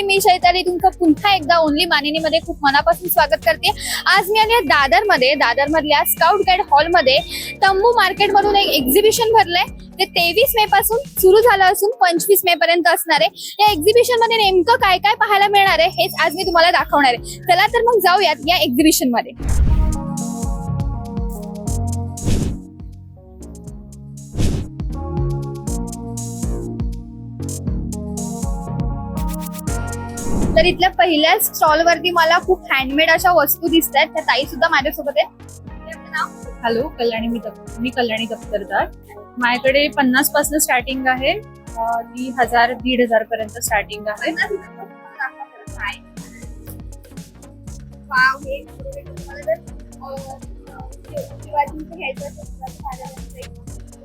मंडळी मी शैताली तुमचं पुन्हा एकदा ओनली मानिनीमध्ये खूप मनापासून स्वागत करते. आज मी आली आहे दादरमध्ये. दादरमधल्या स्काउट गाईड हॉलमध्ये तंबू मार्केटमधून एक एक्झिबिशन भरलंय. ते तेवीस मे पासून सुरू झालं असून पंचवीस मे पर्यंत असणार आहे. या एक्झिबिशनमध्ये नेमकं काय काय पाहायला मिळणार आहे हेच आज मी तुम्हाला दाखवणार आहे. चला तर मग जाऊयात या एक्झिबिशनमध्ये. तर इथल्या पहिल्या स्टॉल वरती मला खूप हँडमेड अशा वस्तू दिसत आहेत त्या ताई सुद्धा माझ्यासोबत आहेत? हॅलो कल्याणी मी मी कल्याणी दप्तरदार. माझ्याकडे पन्नासपासून स्टार्टिंग आहे. ती हजार दीड हजार पर्यंत स्टार्टिंग आहे. हे घ्यायचं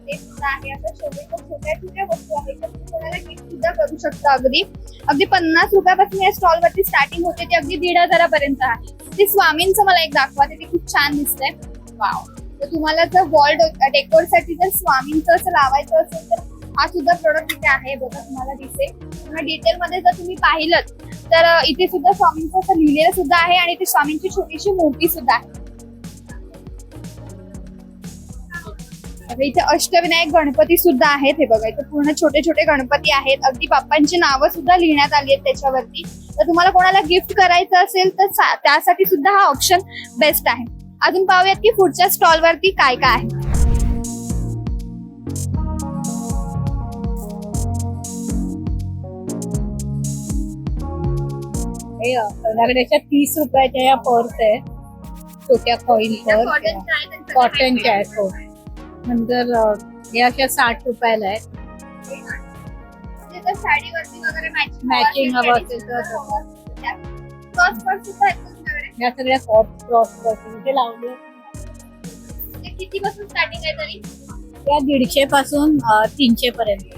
ते सुद्धा आहे. असं छोट्या छोट्या छोट्या वस्तू आहेत. तर तुम्ही कोणाला गिफ्ट सुद्धा करू शकता अगदी. अगदी पन्नास रुपयापासून या स्टॉल वरती स्टार्टिंग होते ते अगदी दीड हजारापर्यंत आहे. ते स्वामींचं मला एक दाखवा ते खूप छान दिसतंय. वाव तर तुम्हाला जर वॉल डेकोरसाठी जर स्वामींचं असं लावायचं असेल तर हा सुद्धा प्रोडक्ट इथे आहे. बघा तुम्हाला दिसेल. किंवा डिटेलमध्ये जर तुम्ही पाहिलं तर इथे सुद्धा स्वामींचं असं लिहिलेलं सुद्धा आहे आणि ते स्वामींची छोटीशी मूर्ती सुद्धा आहे. आता इथे अष्टविनायक गणपती सुद्धा आहेत हे बघा. इथे पूर्ण छोटे छोटे गणपती आहेत. अगदी बाप्पांची नावं सुद्धा लिहिण्यात आली आहेत त्याच्यावरती. तर तुम्हाला कोणाला गिफ्ट करायचं असेल तर त्यासाठी सुद्धा हा ऑप्शन बेस्ट आहे. अजून पाहूयात की पुढच्या स्टॉल वरती काय काय आहे. हे माझ्याकडे तीस रुपयाच्या या पर्स आहे छोट्या कॉइन पर्स कॉटनच्या आहेत नंतर हे अशा साठ रुपयाला आहेत. म्हणजे साडीवरती वगैरे मॅचिंग Matching हवं असेल तर या सगळ्या क्रॉस क्रॉस इथे लावले. किती पासून स्टार्टिंग आहे तरी? त्या दीडशे पासून तीनशे पर्यंत.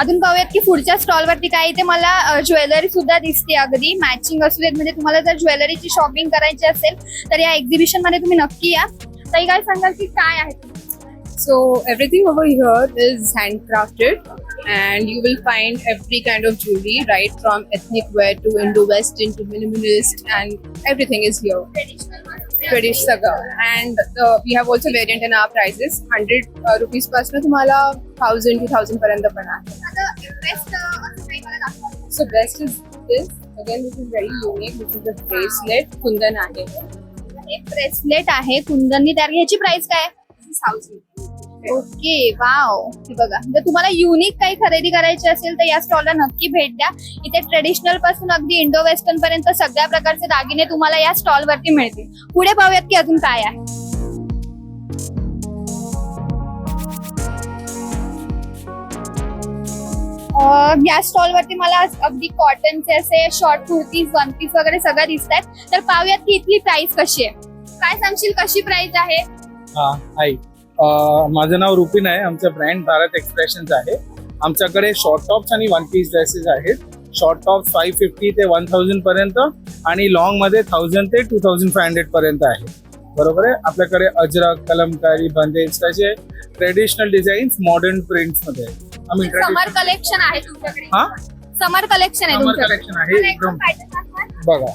अजून पाहूयात की पुढच्या स्टॉल वरती काय इथे मला ज्वेलरी सुद्धा दिसते अगदी. मॅचिंग असू देत म्हणजे तुम्हाला जर ज्वेलरीची शॉपिंग करायची असेल तर या एक्झिबिशनमध्ये तुम्ही नक्की या. ताई काय सांगाल की काय आहे So everything over here is handcrafted, and you will find every kind of jewelry, right from ethnic wear to Indo-Western to minimalist, and everything is here. British saga, and uh, we have also variant in our prices. Hundred uh, rupees पासून तुम्हाला thousand to thousand पर्यंत पण आहे. So best is this. Again, this is very unique. This is a bracelet. kundan आहे. हे bracelet आहे कुंदननी तयार ह्याची प्राइस काय? ओके वाव हे बघा. जर तुम्हाला युनिक काही खरेदी करायची असेल तर या स्टॉलला नक्की भेट द्या. इथे ट्रेडिशनलपासून अगदी इंडो वेस्टर्न पर्यंत सगळ्या प्रकारचे दागिने तुम्हाला या स्टॉल वरती मिळतील. पुढे पाहूयात की अजून काय आहे. या स्टॉल वरती मला अगदी कॉटनचे असे शॉर्ट कुर्तीज वन पीस वगैरे सगळं दिसत आहेत तर पाहूयात की इथली प्राइस कशी आहे. काय सांगशील कशी प्राइस आहे? हा हाय माझं नाव रुपिन आहे. आमचं ब्रँड भारत एक्सप्रेशन्स आहे. आमच्याकडे शॉर्ट टॉप्स आणि वन पीस ड्रेसेस आहेत. शॉर्ट टॉप फाईव्ह फिफ्टी ते वन थाउजंड पर्यंत आणि लॉंगमध्ये थाउजंड ते टू थाउजंड फाय हंड्रेड पर्यंत आहे. बरोबर आहे? आपल्याकडे अजरक कलमकारी बंदेज तसे ट्रेडिशनल डिझाईन्स मॉडर्न प्रिंट्समध्ये आहेत. आम्ही समर कलेक्शन आहे तुमच्याकडे. हा? समर कलेक्शन आहे Summer तुमच्याकडे collection आहे, मला एकदम. pattern दाखवा. बघा.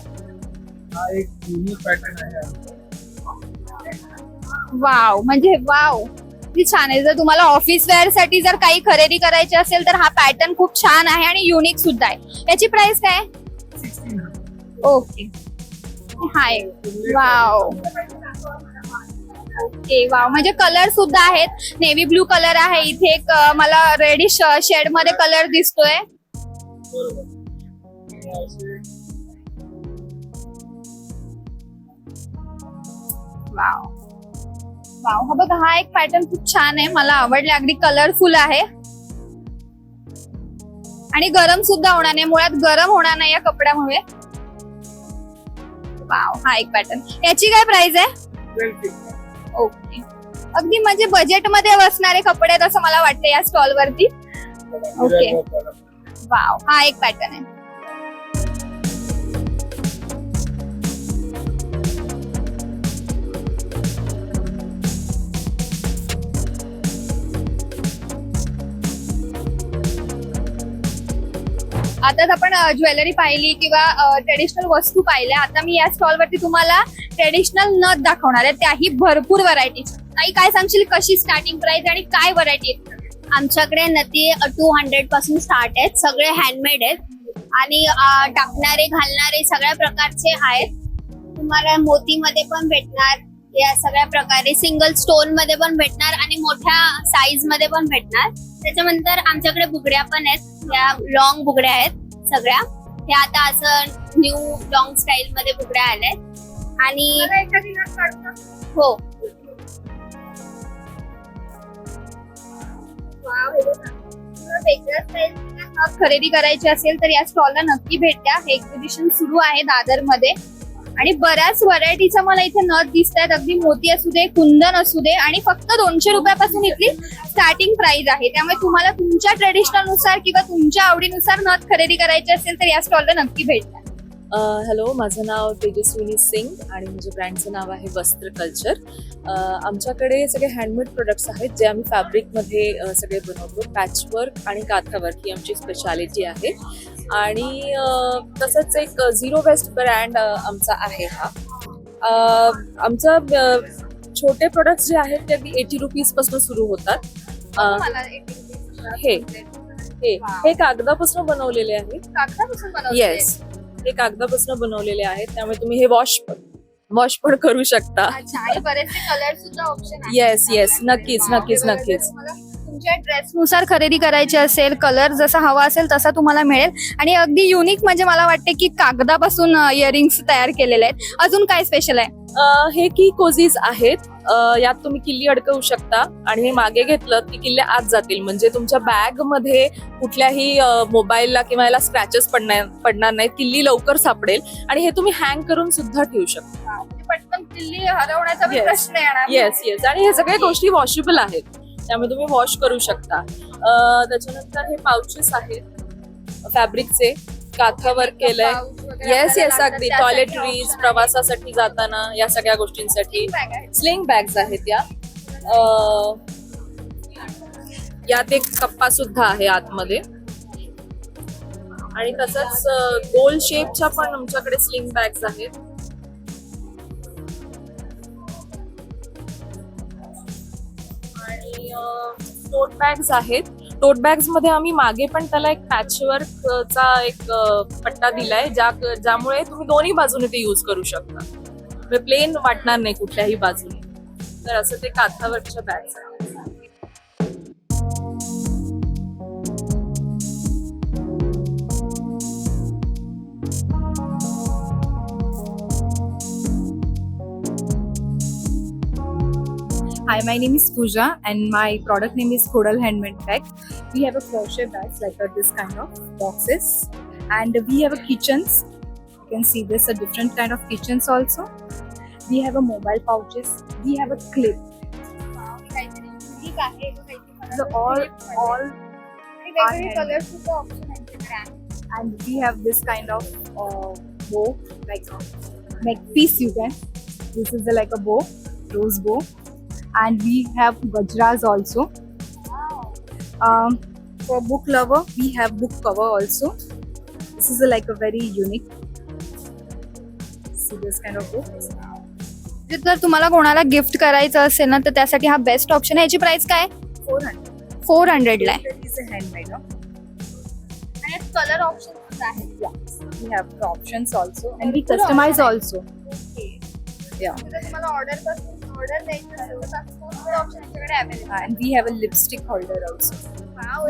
हा एक युनिक पॅटर्न आहे. वाव म्हणजे वाव किती छान आहे. जर तुम्हाला ऑफिस वेअरसाठी जर काही खरेदी करायची असेल तर हा पॅटर्न खूप छान आहे आणि युनिक सुद्धा आहे. याची प्राइस काय? Okay hi wow okay wow म्हणजे कलर सुद्धा आहेत. नेव्ही ब्लू कलर आहे. इथे एक मला रेडिश शेडमध्ये कलर दिसतोय. वाव वाव हा बघा हा एक पॅटर्न खूप छान आहे. मला आवडला. अगदी कलरफुल आहे. आणि गरम सुद्धा होणार नाही. मुळात गरम होणार नाही या कपड्यामुळे. वाव हा एक पॅटर्न याची काय प्राइस आहे? ओके. अगदी म्हणजे बजेटमध्ये बसणारे कपडे आहेत असं मला वाटतं या स्टॉल वरती. ओके वाव हा एक पॅटर्न आहे. आताच आपण ज्वेलरी पाहिली किंवा ट्रेडिशनल वस्तू पाहिल्या. आता मी या स्टॉल वरती तुम्हाला ट्रेडिशनल नथ दाखवणार आहे. त्याही भरपूर व्हरायटी ताई काय सांगशील? कशी स्टार्टिंग प्राइस आणि काय व्हरायटी आमच्याकडे नदी टू हंड्रेडपासून स्टार्ट आहेत. सगळे हँडमेड आहेत. आणि टाकणारे घालणारे सगळ्या प्रकारचे आहेत. तुम्हाला मोतीमध्ये पण भेटणार. या सगळ्या प्रकारे सिंगल स्टोनमध्ये पण भेटणार आणि मोठ्या साईजमध्ये पण भेटणार. त्याच्यानंतर आमच्याकडे बुगड्या पण आहेत. या लॉंग बुगड्या आहेत सगळ्या. हे आता असं न्यू लॉंग स्टाईल मध्ये बुगड्या आणि नथ काढू का? हो. खरेदी करायची असेल तर या स्टॉलला नक्की भेट द्या. हे एक्झिबिशन सुरू आहे दादरमध्ये आणि बऱ्याच व्हरायटीचा मला इथे नथ दिसत आहेत अगदी मोती असू दे कुंदन असू दे आणि फक्त दोनशे रुपयापासून इथली स्टार्टिंग प्राइस आहे. त्यामुळे तुम्हाला तुमच्या ट्रेडिशनलनुसार किंवा तुमच्या आवडीनुसार नथ खरेदी करायची असेल तर या स्टॉलला नक्की भेटणार हॅलो माझं नाव तेजस्विनी सिंग आणि माझ्या ब्रँडचं नाव आहे वस्त्र कल्चर. आमच्याकडे सगळे हँडमेड प्रोडक्ट्स आहेत जे आम्ही फॅब्रिकमध्ये सगळे बनवतो. पॅचवर्क आणि काथावर्क ही आमची स्पेशालिटी आहे. आणि तसंच एक झिरो वेस्ट ब्रँड आमचा आहे हा. आमचं छोटे प्रोडक्ट्स जे आहेत ते अगदी एटी रुपीजपासून सुरू होतात. हे हे हे कागदापासून बनवलेले आहे. कागदापासून. येस हे कागदापासून बनवलेले आहेत. त्यामुळे तुम्ही हे वॉश वॉश पण करू शकता. येस येस नक्कीच नक्कीच नक्कीच. तुमच्या ड्रेस नुसार खरेदी करायची असेल कलर जसा हवा असेल तसा तुम्हाला मिळेल. आणि अगदी युनिक म्हणजे मला वाटते की कागदापासून इयरिंग्स तयार केलेले आहेत. अजून काय स्पेशल आहे? हे की कोझीज आहेत. यात तुम्ही किल्ली अडकवू शकता. आणि हे मागे घेतलं की किल्ले आत जातील. म्हणजे तुमच्या बॅगमध्ये कुठल्याही मोबाईलला किंवा याला स्क्रॅचेस पडणार पडणार नाहीत. किल्ली लवकर सापडेल. आणि हे तुम्ही हँग करून सुद्धा ठेवू शकता. म्हणजे पटकन दिल्ली हरवण्याचा. प्रश्न येणार. येस येस आणि हे सगळ्या गोष्टी वॉशेबल आहेत. त्यामुळे तुम्ही वॉश करू शकता. अं, त्याच्यानंतर हे पाउचेस आहेत. फॅब्रिकचे काथावर केलंय. येस येस अगदी. टॉयलेटरीज. प्रवासासाठी जाताना या सगळ्या गोष्टींसाठी. स्लिंग बॅग्स आहेत. या. यात एक कप्पा सुद्धा आहे आतमध्ये. आणि तसंच गोल शेपच्या पण आमच्याकडे स्लिंग बॅग्स आहेत. टोट बॅग्स आहेत. टोट बॅग्समध्ये आम्ही मागे पण त्याला एक पॅचवर्क चा एक पट्टा दिलाय ज्या ज्यामुळे तुम्ही दोन्ही बाजूने ते यूज करू शकता. म्हणजे प्लेन वाटणार नाही कुठल्याही बाजूने. तर असं ते काथावरच्या बॅग्स आहेत. Hi, my name is Pooja and my product name is Kodal Handmade Bag. We have a crochet bags like uh, this kind of boxes and we have a kitchens. You can see this a different kind of kitchens also. We have a mobile pouches. We have a clip. So all all and we have this kind of uh, bow like like piece you can. This is a, like a bow, rose bow. And we have gajras also um, for book lover we have book cover also this is a, like a very unique see this kind of book म्हणजे जर तुम्हाला कोणाला gift करायचं असेल ना तर त्यासाठी हा बेस्ट ऑप्शन आहे याची प्राइस काय 400 फोर हंड्रेडला आहे huh? आणि कलर ऑप्शन आहे we have the options also and we customize also yeah जर तुम्हाला ऑर्डरपासून ऑर्डर द्यायची असेल तर त्याचं ऑप्शन याच्याकडे available and we have a lipstick holder also wow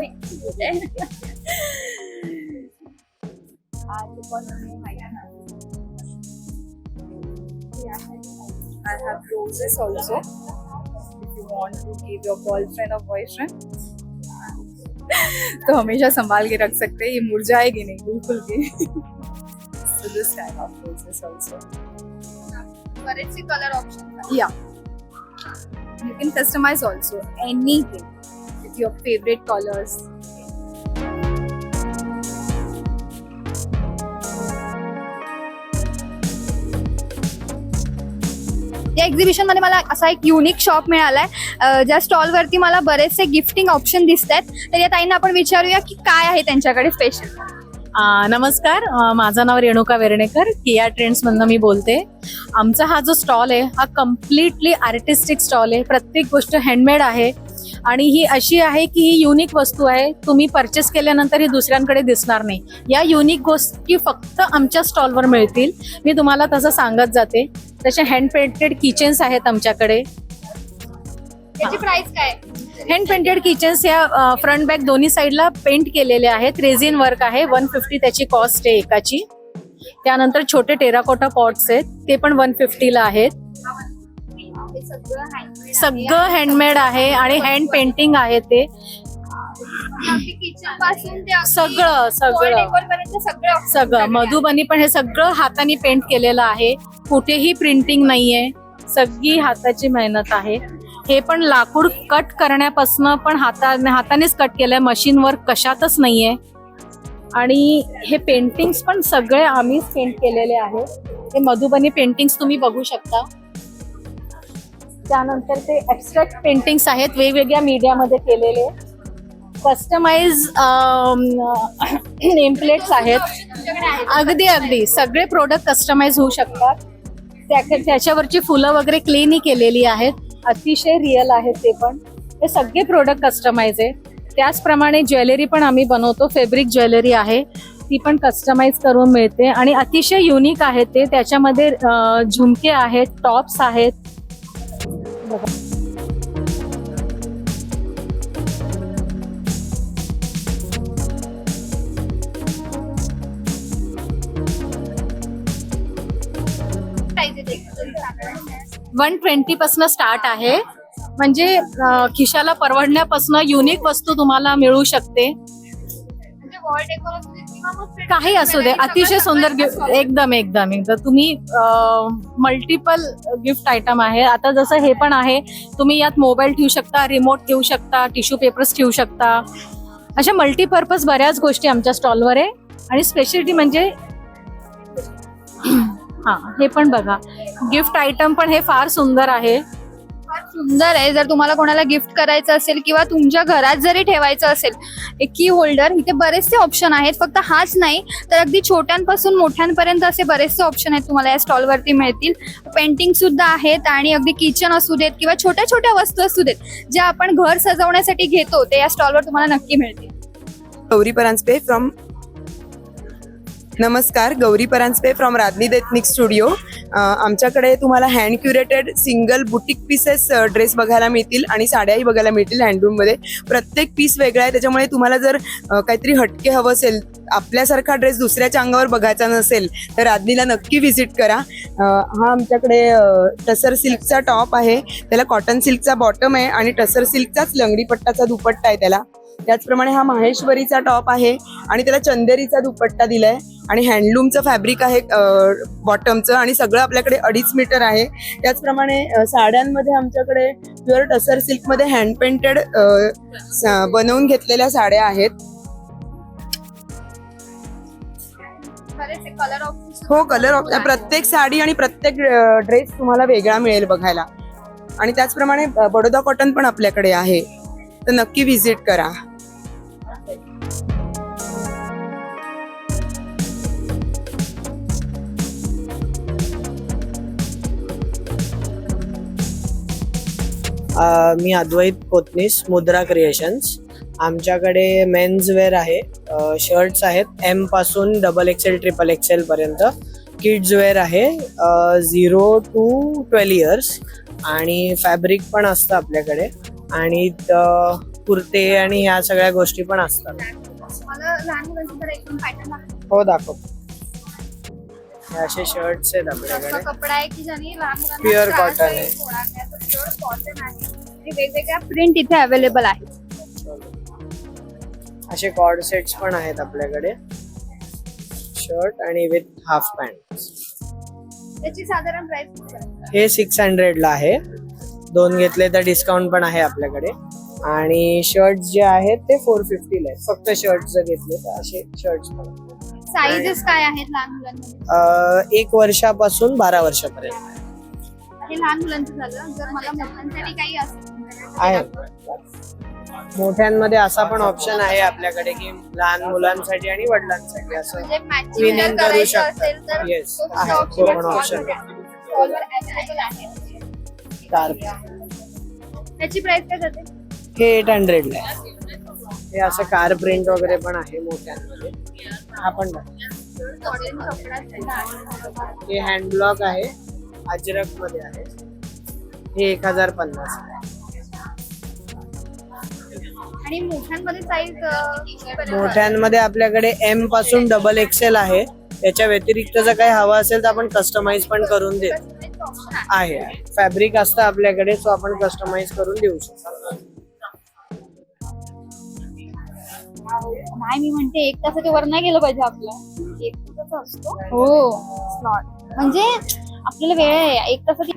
I have roses also. If you want to give your boyfriend or boyfriend. तो हमेशा संभाल के रख सकते हैं ये मुरझाएगी नहीं बिल्कुल भी so this kind of roses also बरेचसे colour option yeah you can customize also anything with your favorite colors. या एक्झिबिशनमध्ये मला असा एक युनिक शॉप मिळालाय. अं, ज्या स्टॉल वरती मला बरेचसे गिफ्टिंग ऑप्शन दिसत आहेत तर या ताईंना आपण विचारूया की काय आहे त्यांच्याकडे स्पेशल नमस्कार. माझं नाव रेणुका वेर्णेकर. किया ट्रेंड्समधनं मी बोलते. आमचा हा जो स्टॉल आहे हा कम्प्लिटली आर्टिस्टिक स्टॉल आहे. प्रत्येक गोष्ट हँडमेड आहे. आणि ही अशी आहे की ही युनिक वस्तू आहे. तुम्ही परचेस केल्यानंतर ही दुसऱ्यांकडे दिसणार नाही. या युनिक गोष्टी फक्त आमच्या स्टॉलवर मिळतील. मी तुम्हाला तसं सांगत जाते. तसे हँड पेंटेड किचन्स आहेत आमच्याकडे. त्याची प्राइस काय? हँड पेंटेड किचन्स या फ्रंट बॅक दोन्ही साईडला पेंट केलेले आहेत. रेझिन वर्क आहे. वन फिफ्टी त्याची कॉस्ट आहे एकाची. त्यानंतर छोटे टेराकोटा पॉट्स आहेत. ते पण वन फिफ्टीला आहेत. हे सगळं हँडमेड आहे आणि हँड पेंटिंग आहे ते. सगळं सगळं. सगळं मधुबनी पण हे सगळं हाताने पेंट केलेलं आहे. कुठेही प्रिंटिंग नाहीये. सगळी हाताची मेहनत आहे. हे पण लाकूड कट करण्यापासून पण हाताने हातानेच कट केलंय. मशीनवर कशातच नाहीये. आणि हे पेंटिंग्स पण सगळे आम्हीच पेंट केलेले आहेत. हे मधुबनी पेंटिंग्स तुम्ही बघू शकता. त्यानंतर ते ऍबस्ट्रॅक्ट पेंटिंग्स आहेत वेगवेगळ्या मीडियामध्ये केलेले. कस्टमाइज नेमप्लेट्स आहेत. अगदी अगदी. सगळे प्रोडक्ट कस्टमाइज होऊ शकतात. त्या- त्याच्यावरची फुलं वगैरे क्लीनही केलेली आहेत. अतिशय रिअल आहेत ते पण. हे सगळे प्रोडक्ट कस्टमाइज आहे त्याचप्रमाणे ज्वेलरी पण आम्ही बनवतो. फेब्रिक ज्वेलरी आहे. ती पण कस्टमाइज करून मिळते. आणि अतिशय युनिक आहे ते. त्याच्यामध्ये झुमके आहेत टॉप्स आहेत. वन ट्वेंटी पासून स्टार्ट आहे. म्हणजे खिशाला परवडण्यापासून युनिक वस्तू तुम्हाला मिळू शकते. काही असू दे अतिशय सुंदर गिफ्ट एकदम एकदम एकदम. तुम्ही मल्टिपल गिफ्ट आयटम आहे. आता जसं हे पण आहे तुम्ही यात मोबाईल ठेवू शकता रिमोट ठेवू शकता टिश्यू पेपर्स ठेवू शकता. अशा मल्टीपर्पज बऱ्याच गोष्टी आमच्या स्टॉलवर आहे. आणि स्पेशलिटी म्हणजे हा हे पण बघा. गिफ्ट आयटम पण हे फार सुंदर आहे. फार सुंदर आहे. जर तुम्हाला कोणाला गिफ्ट करायचं असेल किंवा तुमच्या घरात जरी ठेवायचं असेल एक की होल्डर इथे बरेचसे ऑप्शन आहेत. फक्त हाच नाही तर अगदी छोट्यांपासून मोठ्यांपर्यंत असे बरेचसे ऑप्शन आहेत तुम्हाला या स्टॉलवरती मिळतील. पेंटिंग सुद्धा आहेत आणि अगदी किचन असू देत किंवा छोट्या छोट्या वस्तू असू देत ज्या आपण घर सजवण्यासाठी घेतो ते या स्टॉलवर तुम्हाला नक्की मिळतील. गौरी परांजपे फ्रॉम नमस्कार गौरी परांजपे फ्रॉम राधनी देतनिक स्टुडिओ आमच्याकडे तुम्हाला hand curated single boutique pieces dress बघायला मिळतील आणि साड्याही बघायला मिळतील हँडलूममध्ये प्रत्येक पीस वेगळा आहे त्याच्यामुळे तुम्हाला जर काहीतरी हटके हवं असेल आपल्यासारखा ड्रेस दुसऱ्याच्या अंगावर बघायचा नसेल तर राधनीला नक्की व्हिजिट करा. हा आमच्याकडे टसर सिल्कचा टॉप आहे. त्याला कॉटन सिल्कचा बॉटम आहे आणि टसर सिल्कचाच लंगडी पट्टाचा दुपट्टा आहे त्याला. त्याचप्रमाणे हा माहेश्वरीचा टॉप आहे आणि त्याला चंदेरीचा दुपट्टा दिलाय आणि हँडलूमचं फॅब्रिक आहे बॉटमचं आणि सगळं आपल्याकडे अडीच मीटर आहे. त्याचप्रमाणे साड्यांमध्ये आमच्याकडे प्युअर टसर सिल्कमध्ये हँड पेंटेड बनवून घेतलेल्या साड्या आहेत. बरेचसे कलर ऑप्शन हो कलर प्रत्येक साडी आणि प्रत्येक ड्रेस तुम्हाला वेगळा मिळेल बघायला. आणि त्याचप्रमाणे बडोदा कॉटन पण आपल्याकडे आहे. तर नक्की व्हिजिट करा. मी अद्वैत कोतनीस मुद्रा क्रिएशन्स आमच्याकडे मेन्स वेअर आहे शर्ट्स आहेत एमपासून डबल एक्सेल ट्रिपल एक्सेल पर्यंत. किड्स वेअर आहे झिरो टू ट्वेल्व इयर्स आणि फॅब्रिक पण असतं आपल्याकडे. आणि कुर्ते आणि ह्या सगळ्या गोष्टी पण असतात. हो दाखव. हे असे शर्ट्स आहेत आपल्याकडे. कपडा आहे की ज्याने लहान मुलांना Pure त्रास cotton नाही आहे. pure cotton आहे. आणि वेगवेगळ्या प्रिंट इथे अवेलेबल आहेत. असे कॉर्ड सेट्स पण आहेत आपल्याकडे. शर्ट आणि विथ हाफ पॅन्ट त्याची साधारण प्राइस हे सिक्स हंड्रेडला आहे. दोन घेतले तर डिस्काउंट पण आहे आपल्याकडे. आणि शर्ट जे आहेत ते फोर फिफ्टीला आहेत. फक्त शर्ट जर घेतले तर असे शर्ट पण साईजेस काय आहेत लहान अं, एक वर्षापासून बारा वर्षापर्यंत. हे लहान मुलांचं झालं? जर मला मोठ्यांसाठी काही असेल आहे. मोठ्यांमध्ये असा पण ऑप्शन आहे आपल्याकडे की लहान मुलांसाठी आणि वडिलांसाठी असं म्हणजे Twinning करू करायचं शकता. असेल तर Yes, तो आहे. तो पण option आहे. कार त्याची प्राइस काय जाते? हे एट हंड्रेडला आहे. हे असं कार प्रिंट वगैरे पण आहे मोठ्यांमध्ये. हा पण बघा. कपडा. हे हँड ब्लॉक आहे. अजरकमध्ये आहे. हे एक हजार पन्नास आणि मोठ्यांमध्ये साईज मोठ्यांमध्ये आपल्याकडे एमपासून डबल एक्सेल आहे. त्याच्या व्यतिरिक्त जर काही हवं असेल तर आपण कस्टमाइज पण करून देतो आहे. फॅब्रिक असतं आपल्याकडे सो आपण कस्टमाइज करून देऊ शकतो. नाही मी म्हणते एक तासाच्या वर नाही गेलं पाहिजे आपलं. एक तासाचा असतो. हो. स्लॉट म्हणजे आपल्याला वेळ आहे. एक तासाची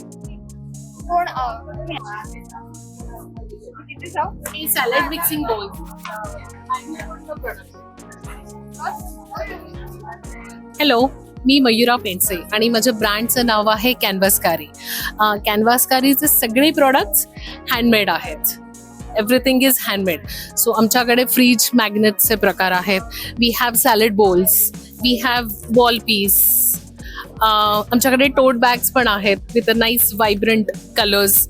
कोण सॅलड मिक्सिंग बोल हॅलो मी मयुरा पेंडसे आणि माझ्या ब्रँडचं नाव आहे कॅनव्हासकारी. कॅनव्हासकारीचे सगळे प्रॉडक्ट्स हँडमेड आहेत. एव्हरीथिंग इज हँडमेड सो आमच्याकडे फ्रीज मॅग्नेटचे प्रकार आहेत. We have salad bowls we have wall piece आमच्याकडे टोट बॅग्स पण आहेत with a nice vibrant colours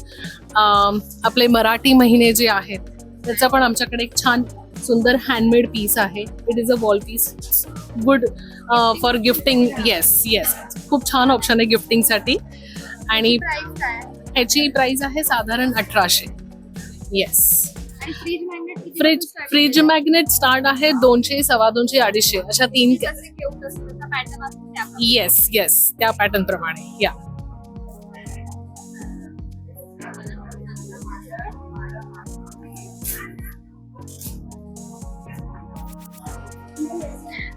आपले मराठी महिने जे आहेत त्याचा पण आमच्याकडे एक छान सुंदर हँडमेड पीस आहे. It is a wall piece good for gifting yes yes खूप छान ऑप्शन आहे गिफ्टिंगसाठी आणि ह्याची प्राइस आहे साधारण अठराशे. Yes fridge fridge magnet start आहे? दोनशे सव्वा दोनशे अडीचशे. अशा तीन येस येस त्या पॅटर्न प्रमाणे. या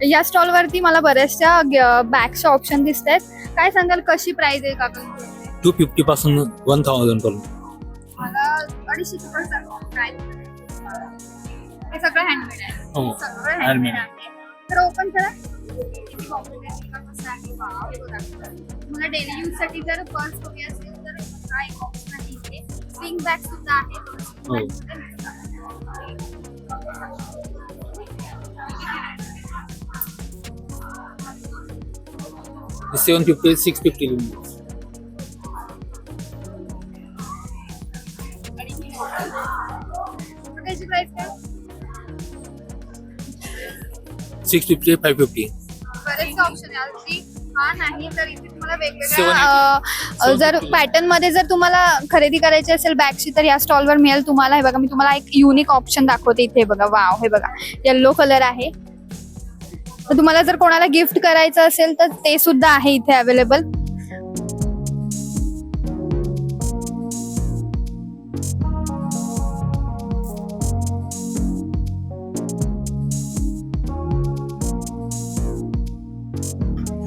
या स्टॉल वरती मला बऱ्याचशा बॅगचे ऑप्शन दिसत आहेत काय सांगाल कशी प्राइस आहे काका? टू फिफ्टी पासून वन थाउजंड पर्यंत. मला अडीचशे रुपये हे सगळं हँडमेड आहे. हो सगळं handmade. हँडमेड आहे. तर ओपन करा. कसं आहे, हे बघा. तुम्हाला डेली यूजसाठी जर पर्स हवी असेल तर एक ऑप्शन आहे इथे? स्विंग बॅग सुद्धा आहे हो. सेवन फिफ्टी सिक्स फिफ्टी काय सिक्स फिफ्टी फाईव्ह फिफ्टी बरेचसे ऑप्शन आहे अगदी हा नाही तर इथे तुम्हाला Seven वेगवेगळ्या eighty. अ, अ, Seven जर. पॅटर्नमध्ये जर तुम्हाला खरेदी करायची असेल बॅगची तर या स्टॉलवर मिळेल तुम्हाला. हे बघा मी तुम्हाला एक युनिक ऑप्शन दाखवते इथे. बघा वाव हे बघा. येल्लो कलर आहे. तर तुम्हाला जर कोणाला गिफ्ट करायचं असेल तर ते सुद्धा आहे इथे अवेलेबल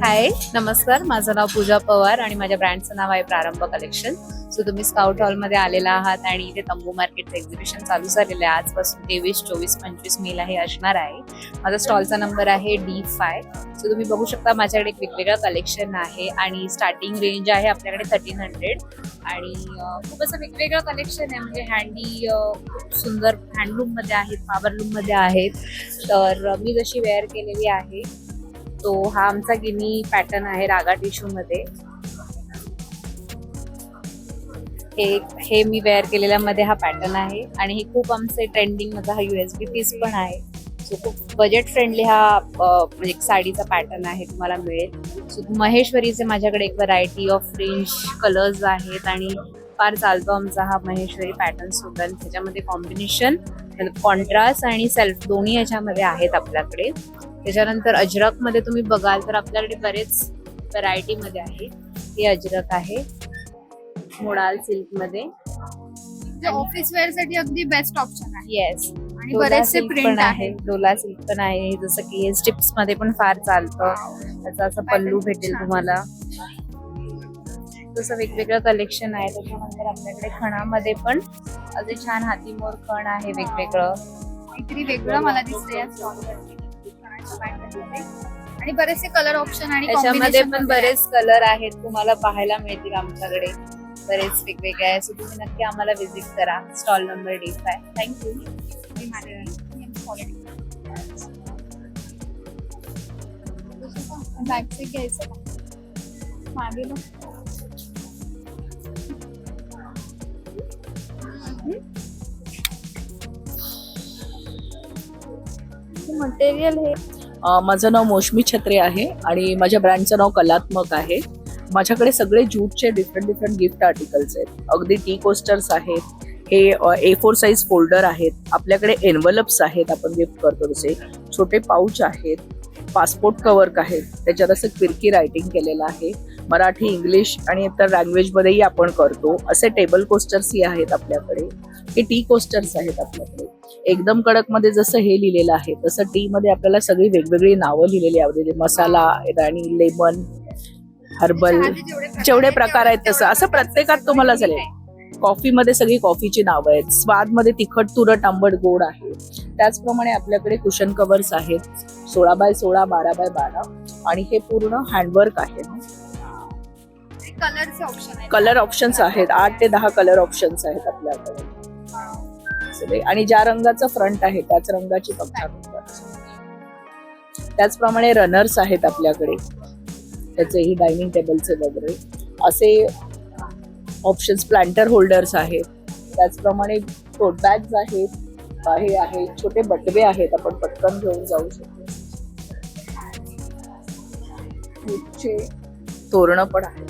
हाय नमस्कार. माझं नाव पूजा पवार आणि माझ्या ब्रँडचं नाव आहे प्रारंभ कलेक्शन सो तुम्ही स्काउट हॉलमध्ये आलेला आहात आणि इथे तंबू मार्केटचं एक्झिबिशन चालू झालेलं आहे. आजपासून तेवीस चोवीस पंचवीस मेला हे असणार आहे. माझा स्टॉलचा नंबर आहे डी फाय सो तुम्ही बघू शकता माझ्याकडे एक वेगवेगळं कलेक्शन आहे आणि स्टार्टिंग रेंज आहे आपल्याकडे थर्टीन हंड्रेड आणि खूप असं वेगवेगळं कलेक्शन आहे. म्हणजे हँडी खूप सुंदर हँडलूममध्ये आहेत पावरलूममध्ये आहेत. तर मी जशी वेअर केलेली आहे तो हा आमचा गिनी पॅटर्न आहे रागा टिश्यूमध्ये हे हे मी वेअर केलेल्या मध्ये हा पॅटर्न आहे. आणि हे खूप आमचे ट्रेंडिंगमध्ये हा युएसबी पीस पण आहे. सो खूप बजेट फ्रेंडली हा म्हणजे एक साडीचा पॅटर्न आहे तुम्हाला मिळेल. सो महेश्वरीचे माझ्याकडे एक व्हरायटी ऑफ रेंज कलर्स आहेत आणि फार चालतो आमचा हा महेश्वरी पॅटर्न सुद्धा त्याच्यामध्ये कॉम्बिनेशन कॉन्ट्रास्ट आणि सेल्फ दोन्ही याच्यामध्ये आहेत आपल्याकडे. त्याच्यानंतर अजरकमध्ये तुम्ही बघाल तर आपल्याकडे बरेच व्हरायटीमध्ये आहे. हे अजरक आहे. मोडाल सिल्कमध्ये ऑफिस वेअरसाठी अगदी बेस्ट ऑप्शन आहे. येस आणि बरेचसे प्रिंट आहे आहेत. डोला सिल्क पण आहे. जसं की हे स्टिप्समध्ये पण फार चालतं. त्याचा असं पल्लू भेटेल. तुम्हाला. तसं वेगवेगळं कलेक्शन आहे. त्याच्यानंतर आपल्याकडे खणामध्ये पण असे छान हातीमोर खण आहे वेगवेगळं. काहीतरी वेगळं मला दिसतंय या. आणि बरेचसे कलर ऑप्शन आणि त्याच्यामध्ये पण बरेच कलर आहेत तुम्हाला पाहायला मिळतील आमच्याकडे. बरेच वेगवेगळे आहे. सो तुम्ही नक्की आम्हाला व्हिजिट करा. Stall number D five thank you घ्यायचं मागे मटेरियल हे? माझं नाव मोशमी छत्रे आहे आणि माझ्या ब्रँडचं नाव कलात्मक आहे. माझ्याकडे सगळे ज्यूटचे डिफरंट डिफरंट गिफ्ट आर्टिकल्स आहेत. अगदी टी कोस्टर्स आहेत. हे ए फोर साईज फोल्डर आहेत. आपल्याकडे एनवलप्स आहेत आपण गिफ्ट करतो तसे छोटे पाऊच आहेत. पासपोर्ट कवर आहेत त्याच्यात असं किरकी रायटिंग केलेलं आहे. मराठी इंग्लिश आणि इतर लँग्वेजमध्येही आपण करतो. असे टेबल कोस्टर्सही आहेत आपल्याकडे. हे टी कोस्टर्स आहेत आपल्याकडे. एकदम कडकमध्ये जसं हे लिहिलेलं आहे तसं टीमध्ये आपल्याला सगळी वेगवेगळी नावं लिहिलेली आहेत म्हणजे मसाला आणि लेमन हर्बल जेवढे प्रकार आहेत तसं. असं प्रत्येकात तुम्हाला चालेल. कॉफीमध्ये सगळी कॉफीची नावं आहेत. स्वादमध्ये तिखट तुरट आंबट गोड आहे. त्याचप्रमाणे आपल्याकडे कुशन कव्हर्स आहेत. सोळा बाय सोळा बारा बाय बारा. आणि हे पूर्ण हँडवर्क आहे. कलर ऑप्शन्स आहेत. आठ ते दहा कलर ऑप्शन्स आहेत आपल्याकडे. सगळे. आणि ज्या रंगाचं फ्रंट आहे त्याच रंगाची पक्षात त्याचप्रमाणे रनर्स आहेत आपल्याकडे. त्याचेही डायनिंग टेबलचे वगैरे. असे ऑप्शन्स प्लांटर होल्डर्स आहेत. त्याचप्रमाणे टोट बॅग्स आहेत हे आहे छोटे बटवे आहेत आपण पटकन घेऊन जाऊ शकतो. तोरणं पण आहेत.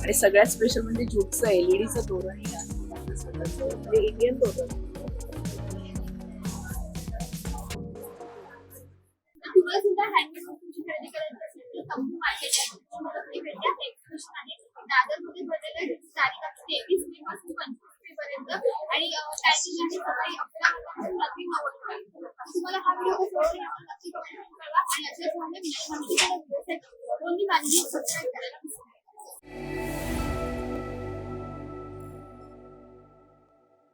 आणि सगळ्यात स्पेशल म्हणजे ज्यूटचं एलईडीचं तोरणही आहे. म्हणजे इंडियन तोरण.